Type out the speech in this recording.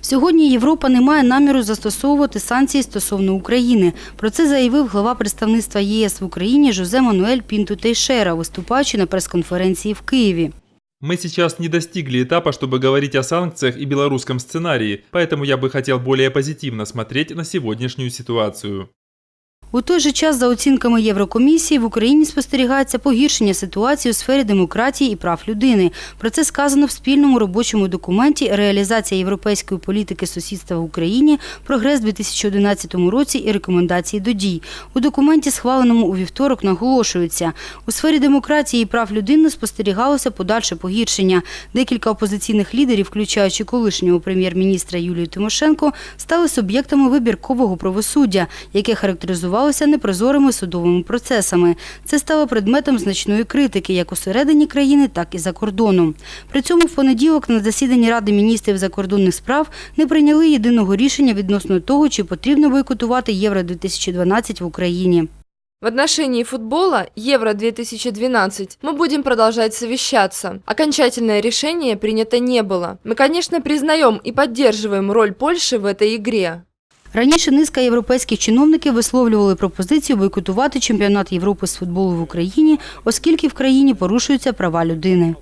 Сьогодні Європа не має наміру застосовувати санкції стосовно України. Про це заявив глава представництва ЄС в Україні Жозе Мануель Пінту Тейшера, виступаючи на прес-конференції в Києві. Мы сейчас не достигли этапа, чтобы говорить о санкциях и белорусском сценарии, поэтому я бы хотел более позитивно смотреть на сегодняшнюю ситуацию. У той же час, за оцінками Єврокомісії, в Україні спостерігається погіршення ситуації у сфері демократії і прав людини. Про це сказано в спільному робочому документі «Реалізація європейської політики сусідства в Україні. Прогрес у 2011 році і рекомендації до дій». У документі, схваленому у вівторок, наголошується, у сфері демократії і прав людини спостерігалося подальше погіршення. Декілька опозиційних лідерів, включаючи колишнього прем'єр-міністра Юлію Тимошенко, стали суб'єктами вибіркового правосуддя, яке характеризувалося непрозорими судовими процесами. Це стало предметом значної критики як усередині країни, так і за кордоном. При цьому в понеділок на засіданні Ради міністрів закордонних справ не прийняли єдиного рішення відносно того, чи потрібно бойкотувати Євро-2012 в Україні. В отношении футбола Евро-2012 мы будем продолжать совещаться. Окончательное решение принято не было. Мы, конечно, признаем и поддерживаем роль Польши в этой игре. Раніше низка європейських чиновників висловлювали пропозицію бойкотувати чемпіонат Європи з футболу в Україні, оскільки в країні порушуються права людини.